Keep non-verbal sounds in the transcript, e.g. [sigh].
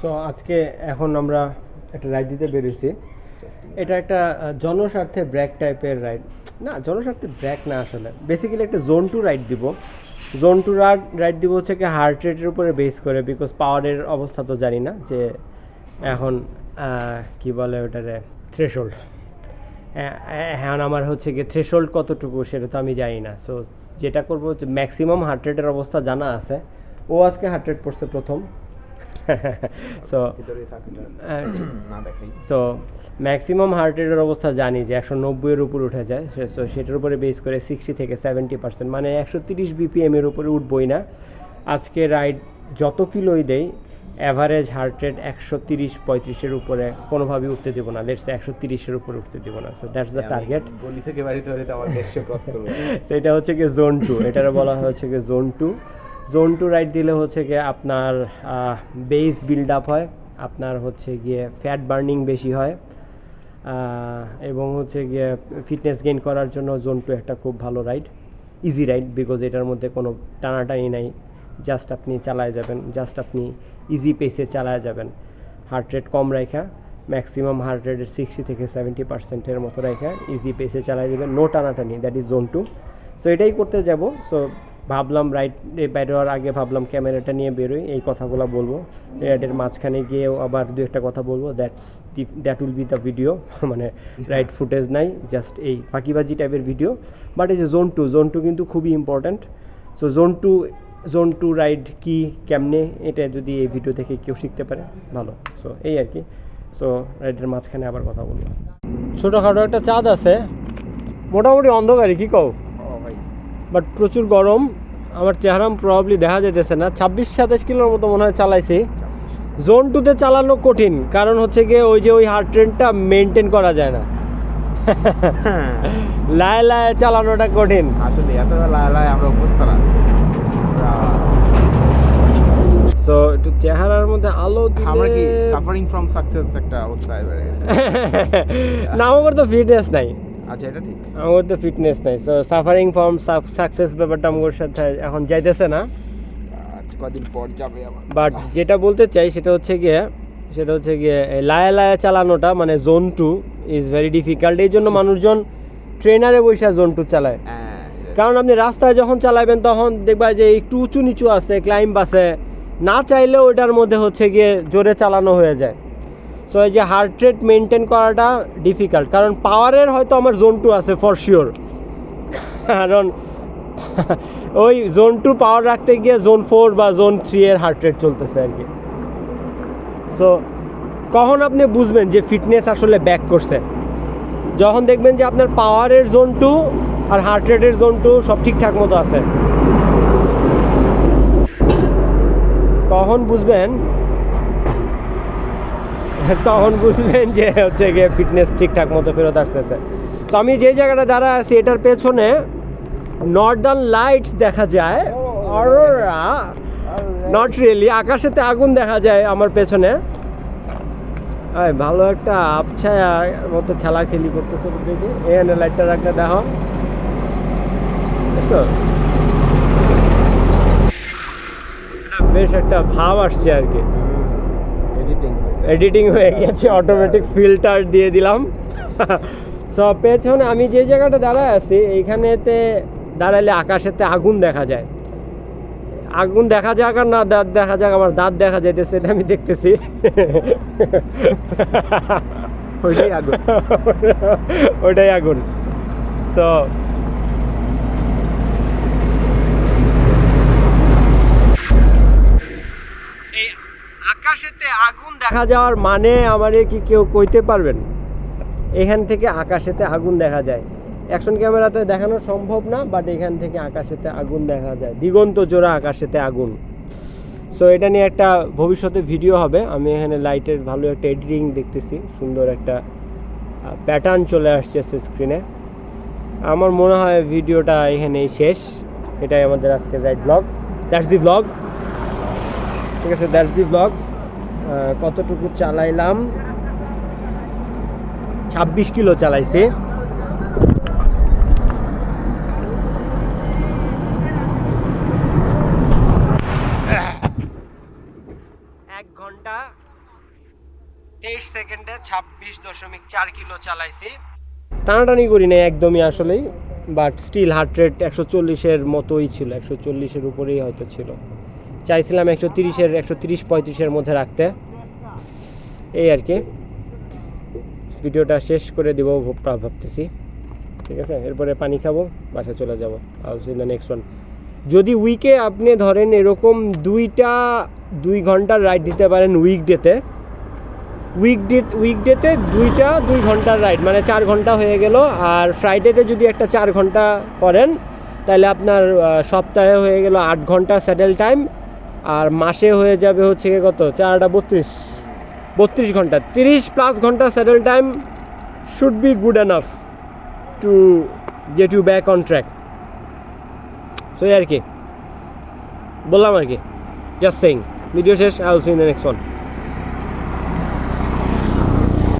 So আজকে এখন আমরা একটা রাইড দিতে বেরোইছি। এটা একটা জনস্বার্থে ব্র্যাক টাইপের রাইড না, জনস্বার্থে ব্র্যাক না আসলে। বেসিক্যালি একটা জোন টু রাইড দিব। জোন টু রাইড রাইড দিব হচ্ছে কি হার্ট রেটের উপরে বেস করে বিকজ পাওয়ারের অবস্থা তো জানি না যে এখন কি বলে ওটারে? থ্রেশোল্ড হ্যাঁ আমার হচ্ছে গিয়ে থ্রেশোল্ড কতটুকু সেটা তো আমি জানি না। সো যেটা করব ম্যাক্সিমাম হার্ট রেটের অবস্থা জানা আছে। ও আজকে হার্ট রেট পড়ছে প্রথম। সো সো ম্যাক্সিমাম হার্ট রেটের অবস্থা জানি যে একশো নব্বইয়ের উপর উঠে যায়। সো সেটার উপরে বেস করে সিক্সটি থেকে সেভেন্টি পার্সেন্ট মানে একশো তিরিশ বিপিএম এর উপরে উঠবই না। আজকে রাইড যত কিলোই দেই অ্যাভারেজ হার্ট রেট একশো তিরিশ পঁয়ত্রিশের উপরে কোনোভাবেই উঠতে দেবো না। লেটস একশো তিরিশের উপরে উঠতে দেবো না। সো দ্যাটস দ্য টার্গেট গলি থেকে বাড়িতে বাড়িতে আমার দেড়শো ক্রস করব। [laughs] সেটা হচ্ছে কি জোন টু এটার বলা হচ্ছে কি zone two zone two ride দিলে হচ্ছে গিয়ে আপনার বেস বিল্ড আপ হয়, আপনার হচ্ছে গিয়ে ফ্যাট বার্নিং বেশি হয় এবং হচ্ছে গিয়ে ফিটনেস গেইন করার জন্য জোন টু একটা খুব ভালো রাইড ইজি রাইড বিকজ এটার মধ্যে কোনো টানাটানি নাই জাস্ট আপনি চালায় যাবেন জাস্ট আপনি ইজি পেসে চালায় যাবেন হার্ট রেট কম রাখা ম্যাক্সিমাম হার্ট রেটের সিক্সটি থেকে সেভেন্টি পার্সেন্টের মতো রাখা ইজি পেসে চালায় দেবেন নো টানাটানি that is zone two so এটাই করতে যাব সো ভাবলাম রাইড বেরোয়ার আগে ভাবলাম ক্যামেরাটা নিয়ে বেরোই, এই কথাগুলো বলব। রাইডের মাঝখানে গিয়েও আবার দু একটা কথা বলব that's the that will be the video মানে রাইড ফুটেজ নাই জাস্ট এই ফাঁকিবাজি টাইপের ভিডিও বাট এই যে জোন টু জোন টু কিন্তু খুবই important so zone two zone two ride কি, কেমনে, এটা যদি এই ভিডিও থেকে কেউ শিখতে পারে, ভালো। সো এই আর কি। সো রাইডের মাঝখানে আবার কথা বলব। ছোটোখাটো একটা চাঁদ আছে। মোটামুটি অন্ধকারই, কি কও? বাট প্রচুর গরম। আমার চেহারা প্রবাবলি দেখা যেতেছে না। ছাব্বিশ সাতাশ কিলোর মতো মনে হয় চালাইছি। জোন টুতে চালানো কঠিন। কারণ হচ্ছে গিয়ে ওই যে ওই হার্ট রেটটা মেনটেন করা যায় না। লায় লায় চালানোটা কঠিন। আসলে এত লায় লায় আমরা অভ্যস্ত না। তো একটু চেহারার মধ্যে আলো আমরা কি সাফারিং ফ্রম সাকসেস একটা অবস্থা এবারে? না আমার তো ফিটনেস নাই। আচ্ছা এটা ঠিক। আমার তো ফিটনেস নাই তো সাফারিং ফর্ম সাকসেস ব্যাপারটা আমার সাথে এখন যাইতেছে না। কদিন পর যাবে আবার। বাট যেটা বলতে চাই সেটা হচ্ছে গিয়ে সেটা হচ্ছে গিয়ে লায়া লায়া চালানোটা মানে zone two is very difficult এই জন্য মানুষজন ট্রেনারে বসে জোন টু চালায়। হ্যাঁ কারণ আপনি রাস্তায় যখন চালাবেন তখন দেখবা যে একটু উঁচু নিচু আছে ক্লাইম্ব আছে। না চাইলেও ওটার মধ্যে হচ্ছে গিয়ে জোরে চালানো হয়ে যায়। সো এই যে হার্ট রেট মেনটেন করাটা ডিফিকাল্ট কারণ পাওয়ারের হয়তো আমার জোন টু আছে ফর শিওর কারণ [laughs] ওই জোন টু পাওয়ার রাখতে গিয়ে জোন ফোর বা জোন থ্রি এর হার্ট রেট চলতেছে আর কি। তো কখন আপনি বুঝবেন যে ফিটনেস আসলে ব্যাক করছে? যখন দেখবেন যে আপনার পাওয়ারের জোন টু আর হার্ট রেটের জোন টু সব ঠিকঠাক মতো আছে। তখন বুঝবেন [laughs] তখন বুঝবেন যে হচ্ছে গিয়ে ফিটনেস ঠিকঠাক মতো ফেরত আসতেছে। তো আমি যে জায়গাটা দাঁড়া আছি, এটার পেছনে নর্দার্ন লাইটস দেখা যায়। নট রিয়েলি আকাশেতে আগুন দেখা যায় আমার পেছনে। ভালো একটা আবছায়া মতো খেলা খেলি করতেছে দেখি এখানে লাইটটা রাখতে দেখো বেশ একটা ভাব আসছে আর কি। এডিটিং হয়ে গেছে। অটোমেটিক ফিল্টার দিয়ে দিলাম। [laughs] তো পেছনে আমি যে জায়গাটা দাঁড়ায় আছি এইখানেতে দাঁড়ালে আকাশেতে আগুন দেখা যায়। আগুন দেখা যাক আর না দাঁত দেখা যাক আমার দাঁত দেখা যাইতেছে এটা আমি দেখতেছি। ওইটাই আগুন। [laughs] ওটাই আগুন। তো দেখা যাওয়ার মানে আমারে কি কেউ কইতে পারবেন? এখান থেকে আকাশেতে আগুন দেখা যায়। অ্যাকশন ক্যামেরাতে দেখানো সম্ভব না বাট এখান থেকে আকাশেতে আগুন দেখা যায়। দিগন্ত জোড়া আকাশেতে আগুন। সো এটা নিয়ে একটা ভবিষ্যতে ভিডিও হবে। আমি এখানে লাইটের ভালো একটা এডিটিং দেখতেছি। সুন্দর একটা প্যাটার্ন চলে আসছে স্ক্রিনে আমার মনে হয় ভিডিওটা এখানেই শেষ। এটাই আমাদের আজকে ride blog that's the blog ঠিক আছে দ্যাটস দি ব্লগ কতটুকু চালাইলাম? ছাব্বিশ কিলো চালাইছে। এক ঘণ্টা তেইশ সেকেন্ডে ছাব্বিশ দশমিক চার কিলো চালাইছি। টানাটানি করি নাই একদমই আসলেই বাট স্টিল হার্ট রেট একশো চল্লিশের মতোই ছিল একশো চল্লিশের উপরেই হয়তো ছিল। চাইছিলাম একশো তিরিশের, একশো তিরিশ পঁয়ত্রিশের মধ্যে রাখতে। এই আর কি। ভিডিওটা শেষ করে দিব ভাব- ভাবতেছি। ঠিক আছে? এরপরে পানি খাব বাসা চলে যাব। সি নেক্সট ওয়ান যদি উইকে আপনি ধরেন এরকম দুইটা, দুই ঘণ্টার রাইড দিতে পারেন উইকডেতে উইকডে উইকডেতে দুইটা, দুই ঘণ্টার রাইড মানে চার ঘণ্টা হয়ে গেল, আর ফ্রাইডেতে যদি একটা চার ঘণ্টা করেন, তাহলে আপনার সপ্তাহে হয়ে গেল আট ঘণ্টা স্যাডেল টাইম আর মাসে হয়ে যাবে হচ্ছে কত? চারটা বত্রিশ। বত্রিশ ঘণ্টা। তিরিশ প্লাস ঘণ্টা settle time should be good enough to get you back on track so আর কি বললাম আর কি। জাস্ট সেইং ভিডিও শেষ I will see in the next one